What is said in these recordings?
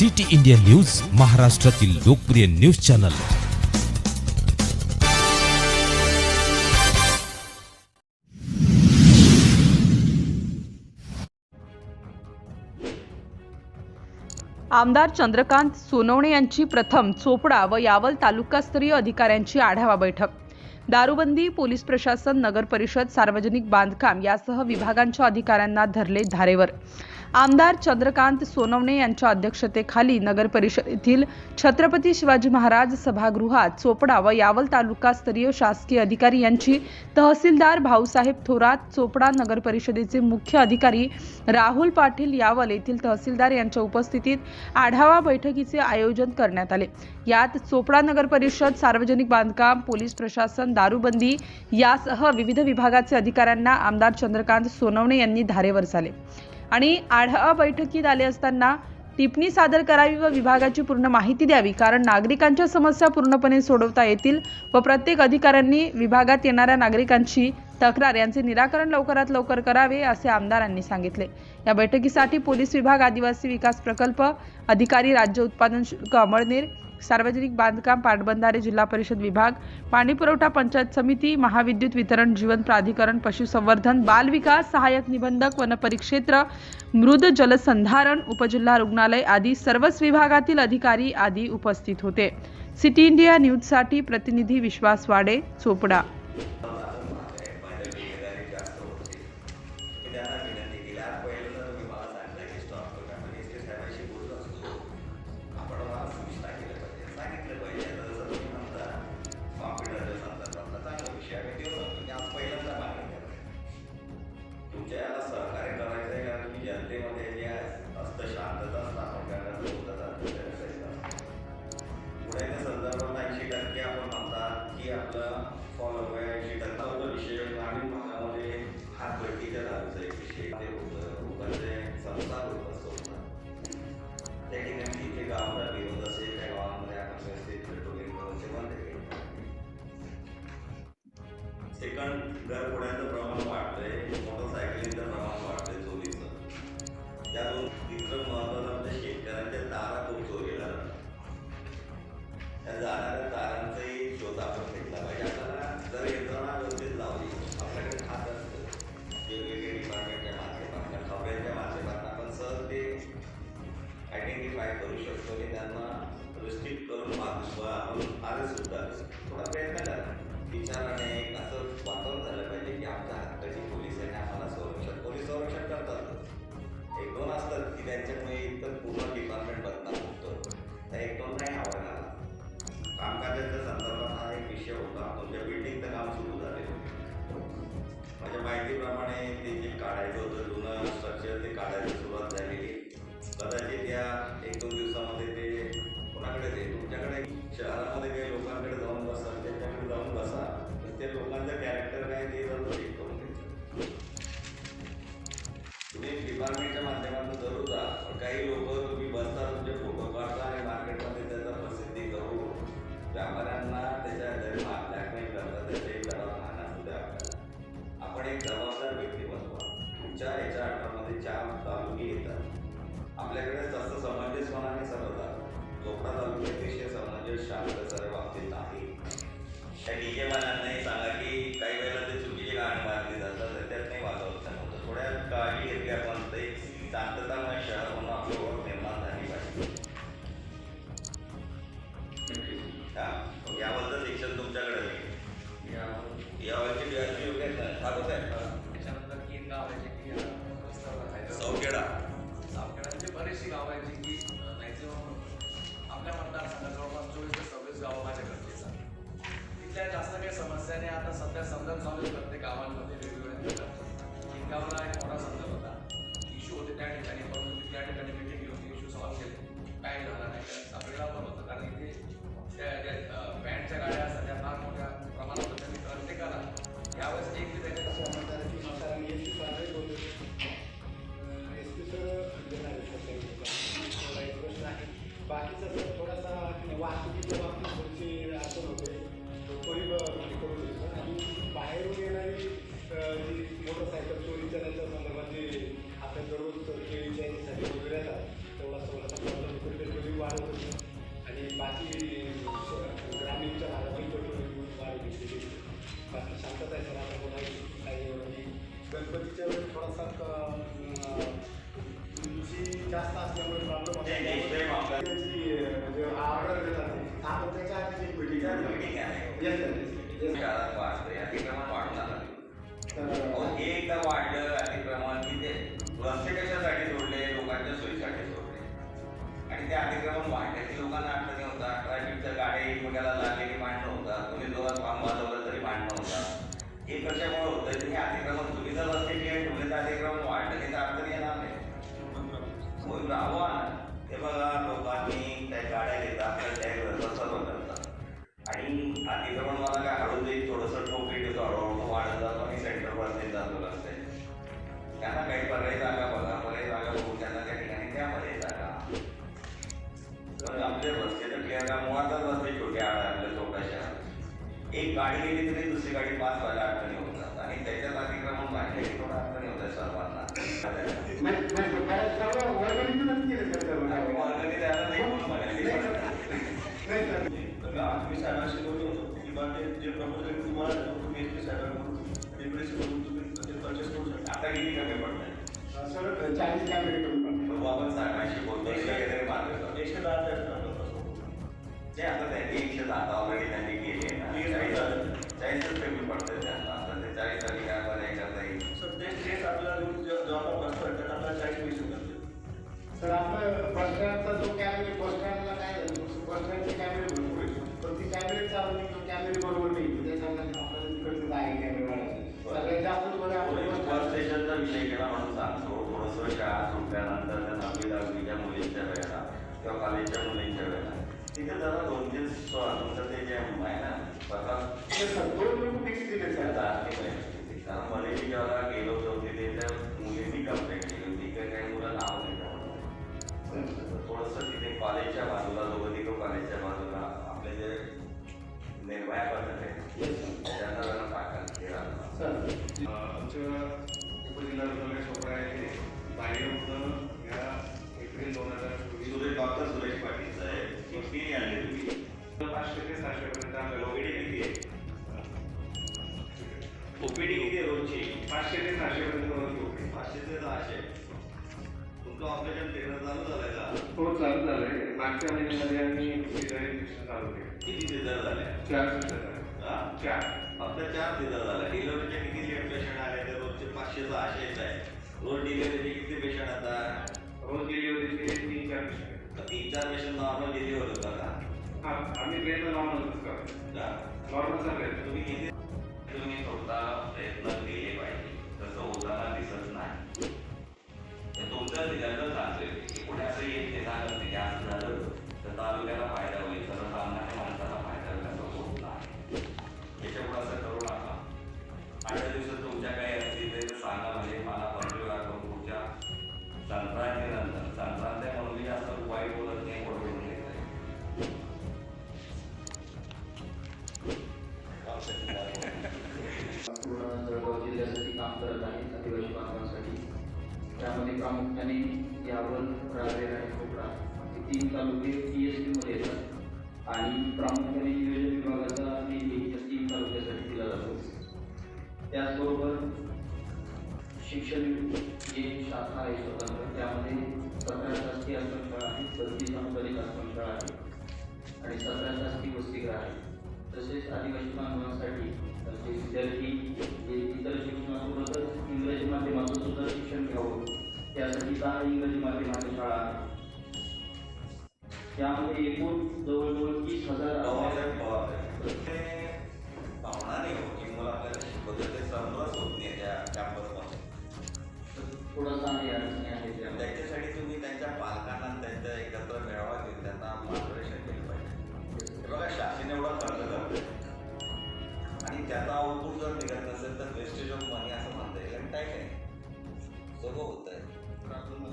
City India news महाराष्ट्रातील लोकप्रिय news channel. आमदार चंद्रकांत सोनवणे यांची प्रथम चोपडा व यावल तालुकास्तरीय अधिकाऱ्यांची आढावा बैठक. दारूबंदी पोलीस प्रशासन नगर परिषद सार्वजनिक बांधकाम यासह विभागांच्या अधिकाऱ्यांना धरले धारेवर. आमदार चंद्रकांत सोनवणे यांच्या अध्यक्षतेखाली नगर परिषदेतील छत्रपती शिवाजी महाराज सभागृहात चोपडा व यावल तालुकास्तरीय शासकीय अधिकारी यांची तहसीलदार भाऊसाहेब थोरात चोपडा नगर परिषदेचे मुख्य अधिकारी राहुल पाटील यावल येथील तहसीलदार यांच्या उपस्थितीत आढावा बैठकीचे आयोजन करण्यात आले. यात चोपडा नगर परिषद सार्वजनिक बांधकाम पोलीस प्रशासन दारूबंदी यासह विविध विभागाचे अधिकाऱ्यांना आमदार चंद्रकांत सोनवणे यांनी धारेवर झाले आणि आढावा बैठकीत आले असताना टिप्पणी सादर करावी व विभागाची पूर्ण माहिती द्यावी कारण नागरिकांच्या समस्या पूर्णपणे सोडवता येतील व प्रत्येक अधिकाऱ्यांनी विभागात येणाऱ्या नागरिकांची तक्रार यांचे निराकरण लवकरात लवकर करावे असे आमदारांनी सांगितले. या बैठकीसाठी पोलीस विभाग आदिवासी विकास प्रकल्प अधिकारी राज्य उत्पादन शुल्क अमळनेर सार्वजनिक बांधकाम पाटबंधारे जिल्हा परिषद विभाग पाणीपुरवठा पंचायत समिती महाविद्युत वितरण जीवन प्राधिकरण पशुसंवर्धन बालविकास सहाय्यक निबंधक वनपरिक्षेत्र मृद जलसंधारण उपजिल्हा रुग्णालय आदी सर्वच विभागातील अधिकारी आदी उपस्थित होते. सिटी इंडिया न्यूजसाठी प्रतिनिधी विश्वास वाडे चोपडा. तिसरं महत्वाचं म्हणजे शेतकऱ्यांच्या तारा खूप चोरीला जातात त्या जाणाऱ्या तारांचाही शोध आपण घेतला पाहिजे. आपल्याला जर यंत्रणा व्यवस्थित लावली आपल्याकडे खात असतं. वेगवेगळे डिपार्टमेंटच्या माध्यमातून खबऱ्यांच्या माध्यमातून आपण सहज ते आयडेंटिफाय करू शकतो आणि त्यांना रिस्ट्रिक्ट करून माणूस आपण आले सुद्धा थोडा प्रयत्न करा. विचाराने दोन असतात की त्यांच्यामुळे इतर पूर्ण डिपार्टमेंट बदनाम होतं त्या एक दोन नाही आवडणार. कामकाजाच्या संदर्भात हा एक विषय होता. तुमच्या बिल्डिंगचं काम सुरू झाले. माझ्या माहितीप्रमाणे ते जे काढायचं होतं जुनं स्ट्रक्चर ते काढायला सुरुवात झालेली. कदाचित या एक दोन दिवसामध्ये ते कोणाकडे ते तुमच्याकडे शहरामध्ये काही लोकांकडे जाऊन बसा त्यांच्याकडे जाऊन बसा. तर ते लोकांचं कॅरेक्टर काय ते जर आपल्याकडे तसं समंजसपणाने सरवतात चोपडा तालुक्यात अतिशय समंजस शांत सर्व बाबतीत आहे. त्या डीजे वाल्यांनाही सांगा की काही वेळेला ते चुकीची गाणी मारली जातात तर त्यात नाही वाजवत नव्हतं थोड्या काळजी घेतली आपण. ते एक शांततामय शहर म्हणून आपलं पंचायत जास्त काही समस्या नाही. आता सध्या समजा चालू आहे प्रत्येक गावांमध्ये वेगवेगळ्या गावाला एक मोठा संदर्भ होता. इश्यू होते त्या ठिकाणी. परंतु त्या ठिकाणी मिटिंग घेऊन इश्यू सॉल्व्ह केले. काय झाला नाही. तर पण होतं. कारण इथे त्या बँडच्या गाड्या असतात. त्या फार मोठ्या प्रमाणात होत्या प्रत्येकाला यावेळेस एक सर आपलं बस स्टँडचा जो कॅमेरे बस स्टँडला काय स्टँडचे कॅमेरे भरपूर आहेत. पण ती कॅमेरे चालवली तो कॅमेरे बरोबर नाही. त्याच्यामुळे आपल्याला तिकडचं आहे कॅमेरे वाढायचे सगळ्यात जास्त बरं आपण स्टेशनचा विषय केला म्हणून सांगतो. थोडंसं शाळा सुटल्यानंतर त्या नववी दहावीच्या मुलींच्या वेळेला किंवा कॉलेजच्या मुलींच्या वेळेला. तिथे जरा दोन तीन स्व- तुमचं ते जे आहे ना सर दोन फिक्स दिले सरमध्ये मी जेव्हा गेलो होतो तिथे त्या मुलींनी कंप्लेंट केली होती. काही मुलं नाव घेतात थोडंसं तिथे कॉलेजच्या बाजूला दोघं तिघं कॉलेजच्या बाजूला आपले जे निर्भया पद्धत आहे त्यांना जरा टाका आमच्या उपजिल्हा रुग्णालय आमच्या उपजिल्हाधिकारी येथे हो चालू झालंय. मागच्या महिन्यामध्ये आम्ही रिझर्वेशन चालू केले किती सिझर झाले? चार आहे. हा? चार. फक्त चार सिझर झाले. डिलिव्हरीचे किती लेट पेशंट आले ते रोजचे पाचशे सहाशे येत आहे. रोज डिलिव्हरीचे किती पेशंट आता? रोज डिलिव्हरीचे तीन चार पेशंट. तर तीन चार पेशंट नॉर्मल डिलिव्हर होतात का? हा आम्ही प्रयत्न नॉर्मलच करतो. का? नॉर्मलचा प्रयत्न तुम्ही किती तुम्ही स्वतः प्रयत्न केले पाहिजे. तसं होताना दिसत नाही. हे तुमचं रिझल्ट सांगतोय की पुढे असं येत नाही सांगत नाही असं झालं तर तालुक्याला फायदा होईल त्यामध्ये प्रामुख्याने यावर रावेर आणि खोपडा हे तीन तालुके पी एस टीमध्ये येतात. आणि प्रामुख्याने नियोजन विभागाचा निधी या तीन तालुक्यासाठी दिला जातो. त्याचबरोबर शिक्षण जे शाखा आहे स्वतंत्र त्यामध्ये सतरा शासकीय आश्रमशाळा आहे बत्तीस अनुदानित आश्रमशाळा आहे आणि सतरा शासकीय वसतिगृह आहे तसेच आदिवासी बांधवांसाठी जे विद्यार्थी जे इतर शिक्षणासोबतच इंग्रजी माध्यमातून सुद्धा शिक्षण घ्यावं. त्यासाठी दहा इंग्रजी माध्यमाच्या शाळा आहेत. त्यामध्ये एकूण जवळजवळ तीस हजार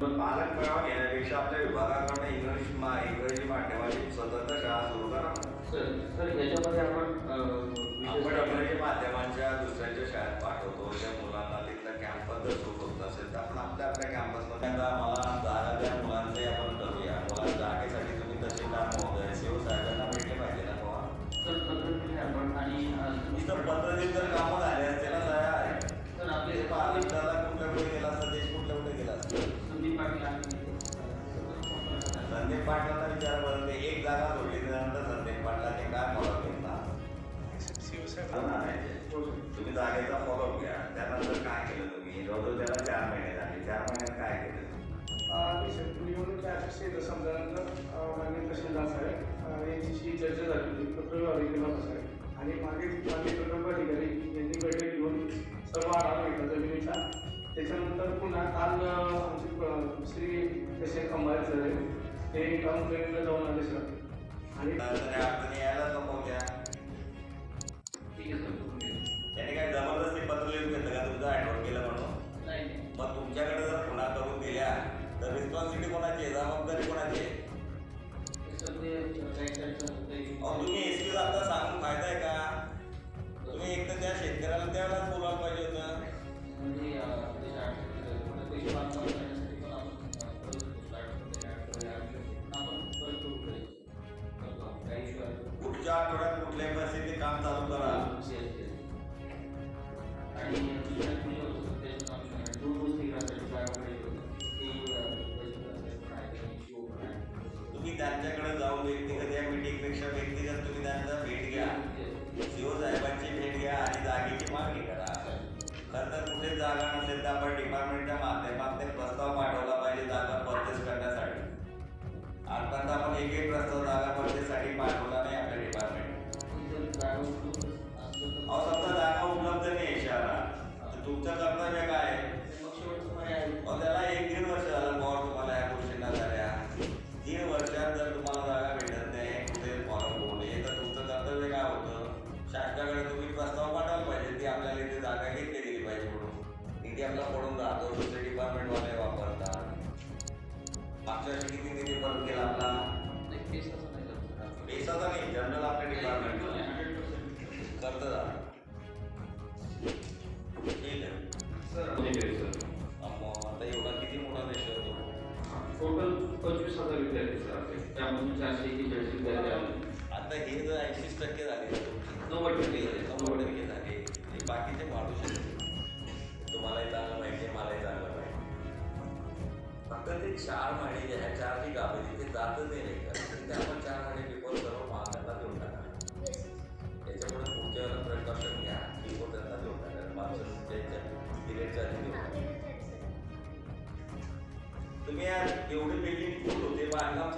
पालक मेळावा घेण्यापेक्षा आपल्या विभागाकडनं इंग्रजी मा इंग्रजी माध्यमाची स्वतंत्र शाळा सुरू करा ना. सर याच्यामध्ये आपण आपण इंग्रजी माध्यमांच्या दुसऱ्यांच्या शाळेत पाठवतो त्या मुलांना तिथलं कॅम्पस जर सुरू होत असेल तर आपण आपल्या आपल्या कॅम्पसमध्ये तुम्ही जागेचा फॉलोअप घ्या त्यानंतर काय केलं तुम्ही जवळजवळ त्याला चार महिने झाले चार महिन्यात काय केलं निवडणूक अध्यक्ष येतं समजानंतर मान्य तहसीलदार साहेब यांची चर्चा झाली आणि मागे मागे प्रकल्प अधिकारी यांनी घेऊन सर्व आढावा घेतला जमिनीचा त्याच्यानंतर पुन्हा काल आमचे श्री तसे अंबाजी सर ते काम जाऊन आले सर आणि अडचणी यायला नको त्याने काय जबरदस्ती पत्र लिहून घेतलं का? तुमचं ॲडव्हर्ट केलं म्हणून? नाही. मग तुमच्याकडे जर खुणा करून दिल्या तर रिस्पॉन्सिबिलिटी कोणाची आहे? जबाबदारी कोणाची आहे? तुम्ही एस आता सांगून फायदा आहे का? तुम्ही एक तर त्या शेतकऱ्याला त्यावेळेलाच बोलवायला पाहिजे होतं. म्हणजे, त्यामधून चारशे आता हे जर टक्के झाले नव्वद टक्के झाले. नव्वद टक्के झाले. आणि बाकीचे वाढू शकते तुम्हालाही चांगलं माहिती मलाही चांगलं माहिती ते चार महिने चार तिथे जातच नाही नाही कारण चार महिने पेपर त्याच्यामुळे पुढच्या प्रिकॉशन घ्या पेपर तुम्ही यार एवढी बिल्डिंग फुल होते बांधकाम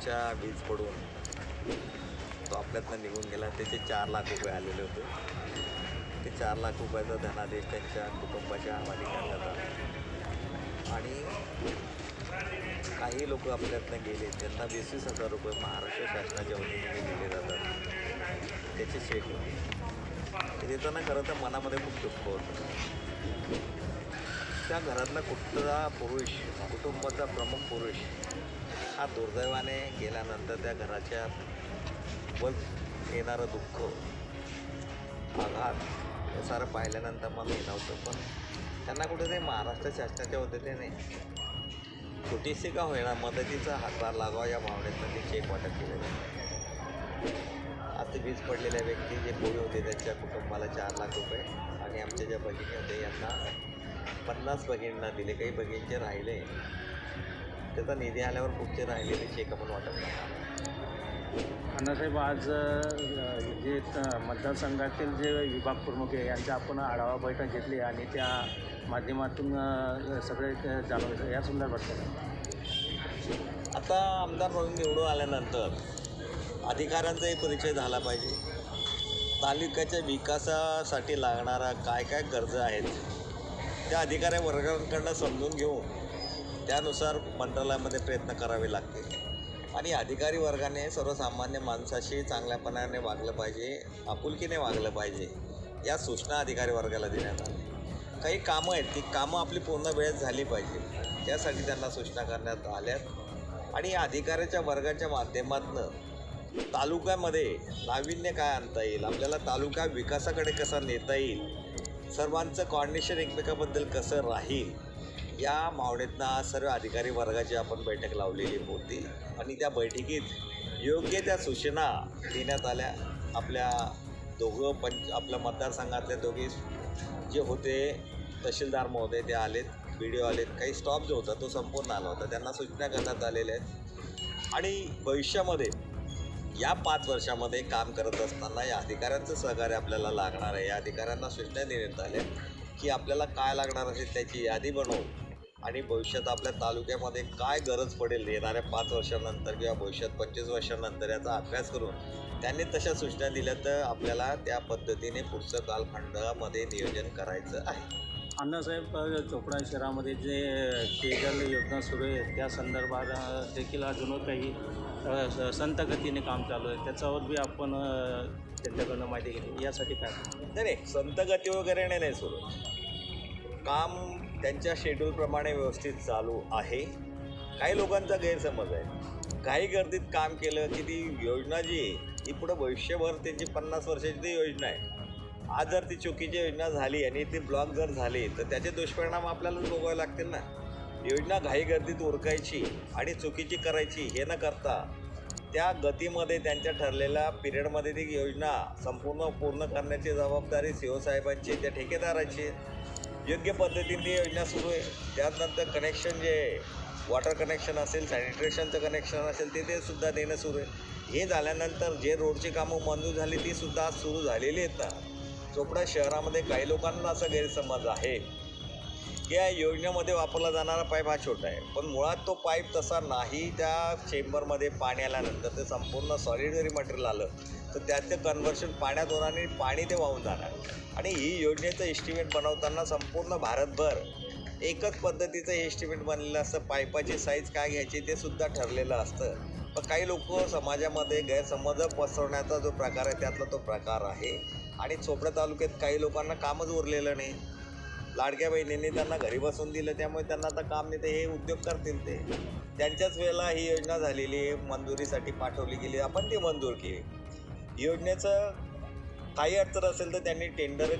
पावसाच्या वीज पडून तो आपल्यातनं निघून गेला. त्याचे चार लाख रुपये आलेले होते. ते चार लाख रुपयाचा धनादेश त्यांच्या कुटुंबाच्या हवाली करण्यात आला आणि काही लोक आपल्यातनं गेले. त्यांना वीस वीस हजार रुपये महाराष्ट्र शासनाच्या वतीने दिले जातात. त्याचे चेक होते देताना खरं तर मनामध्ये खूप दुःख होतं. त्या घरातला कुठला पुरुष कुटुंबाचा प्रमुख पुरुष हा दुर्दैवाने गेल्यानंतर त्या घराच्या वर येणारं दुःख आघात हे सारं पाहिल्यानंतर मला हे नव्हतं. पण त्यांना कुठेतरी महाराष्ट्र शासनाच्या वतीने छोटीशी का होईना मदतीचा हातभार लागावा या भावनेतनं ते चेक वाटप केलेलं आता आज वीज पडलेल्या व्यक्ती जे कोळी होते त्यांच्या कुटुंबाला चार लाख रुपये आणि आमच्या ज्या भगिनी होते यांना पन्नास भगिनींना दिले. काही भगिनींचे राहिले. त्याचा निधी आल्यावर पुढचे राहिलेले चेक आपण करणार अण्णासाहेब आज जे मतदारसंघातील जे विभाग प्रमुख आहे यांचा आपण आढावा बैठक घेतली आणि त्या माध्यमातून सगळे घेतले. या संदर्भात? आता आमदार म्हणून निवडून आल्यानंतर अधिकाऱ्यांचाही परिचय झाला पाहिजे तालुक्याच्या विकासासाठी लागणारा काय काय गरजा आहेत त्या अधिकारी वर्गांकडनं समजून घेऊन त्यानुसार मंत्रालयामध्ये प्रयत्न करावे लागतील. आणि अधिकारी वर्गाने सर्वसामान्य माणसाशी चांगल्यापणाने वागलं पाहिजे आपुलकीने वागलं पाहिजे या सूचना अधिकारी वर्गाला देण्यात आल्या. काही कामं आहेत ती कामं आपली पूर्ण वेळेत झाली पाहिजे. त्यासाठी त्यांना सूचना करण्यात आल्यात. आणि या अधिकाऱ्याच्या वर्गाच्या माध्यमातनं तालुक्यामध्ये नाविन्य काय आणता येईल? आपल्याला तालुका विकासाकडे कसा नेता येईल? सर्वांचं कॉर्डिनेशन एकमेकाबद्दल कसं राहील? या भावनेतनं आज सर्व अधिकारी वर्गाची आपण बैठक लावलेली होती आणि त्या बैठकीत योग्य त्या सूचना देण्यात आल्या. आपल्या दोघं पंच आपल्या मतदारसंघातले दोघे जे होते तहसीलदार महोदय ते आलेत बी डी ओ आलेत काही स्टॉप जो होता तो संपूर्ण आला होता. त्यांना सूचना करण्यात आलेल्या आहेत. आणि भविष्यामध्ये या पाच वर्षामध्ये काम करत असताना या अधिकाऱ्यांचं सहकार्य आपल्याला लागणार आहे. या अधिकाऱ्यांना सूचना देण्यात आल्या की आपल्याला काय लागणार असेल त्याची यादी बनवून आणि भविष्यात आपल्या तालुक्यामध्ये काय गरज पडेल येणाऱ्या पाच वर्षानंतर किंवा भविष्यात पंचवीस वर्षानंतर याचा अभ्यास करून त्यांनी तशा सूचना दिल्या तर आपल्याला त्या पद्धतीने पुढचं कालखंडामध्ये नियोजन करायचं आहे. अण्णासाहेब चोपडा शहरामध्ये जे पेयजल योजना सुरू आहे त्या संदर्भात देखील अजून काही संत गतीने काम चालू आहे. त्याच्यावर बी आपण त्यांच्याकडनं माहिती घेतली. यासाठी काय? नाही संत गती वगैरे नाही सुरू. काम त्यांच्या शेड्यूलप्रमाणे व्यवस्थित चालू आहे. काही लोकांचा गैरसमज आहे. काही गर्दीत काम केलं की ती योजना जी आहे ती पुढं भविष्यभर त्यांची पन्नास वर्षाची ती योजना आहे. आज जर ती चुकीची योजना झाली आणि ती ब्लॉक जर झाली तर त्याचे दुष्परिणाम आपल्यालाच भोगावे लागतील ना. योजना घाई गर्दीत उरकायची आणि चुकीची करायची हे न करता त्या गतीमध्ये त्यांच्या ठरलेल्या पिरियडमध्ये ती योजना संपूर्ण पूर्ण करण्याची जबाबदारी सी साहेबांची त्या ठेकेदाराची आहे. योग्य पद्धतीने योजना सुरू आहे. त्यानंतर कनेक्शन जे वॉटर कनेक्शन असेल सॅनिटेशनचं कनेक्शन असेल ते ते सुद्धा देणं सुरू आहे. हे झाल्यानंतर जे रोडची कामं मंजूर झाली ती सुद्धा आज सुरू झालेली आहेत ना. चोपडा शहरामध्ये काही लोकांना असा गैरसमज आहे. या योजनेमध्ये वापरला जाणारा पाईप हा छोटा आहे. पण मुळात तो पाईप तसा नाही त्या चेंबरमध्ये पाणी आल्यानंतर ते संपूर्ण सॉलिड जरी मटेरियल आलं तर त्याचं कन्व्हर्शन पाण्यात होणार आणि पाणी ते वाहून जाणार. आणि ही योजनेचं एस्टिमेट बनवताना संपूर्ण भारतभर एकच पद्धतीचं एस्टिमेट बनलेलं असतं. पाईपाची साईज काय घ्यायची ते सुद्धा ठरलेलं असतं. पण काही लोक समाजामध्ये गैरसमज पसरवण्याचा जो प्रकार आहे त्यातला तो प्रकार आहे. आणि चोपडा तालुक्यात काही लोकांना कामच उरलेलं नाही. लाडक्या बहिणींनी त्यांना घरी बसून दिलं त्यामुळे त्यांना आता काम नाही ते हे उद्योग करतील ते. त्यांच्याच वेळेला ही योजना झालेली आहे मंजुरीसाठी पाठवली गेली आपण ती मंजूर केली. योजनेचं काही अडचण असेल तर त्यांनी टेंडर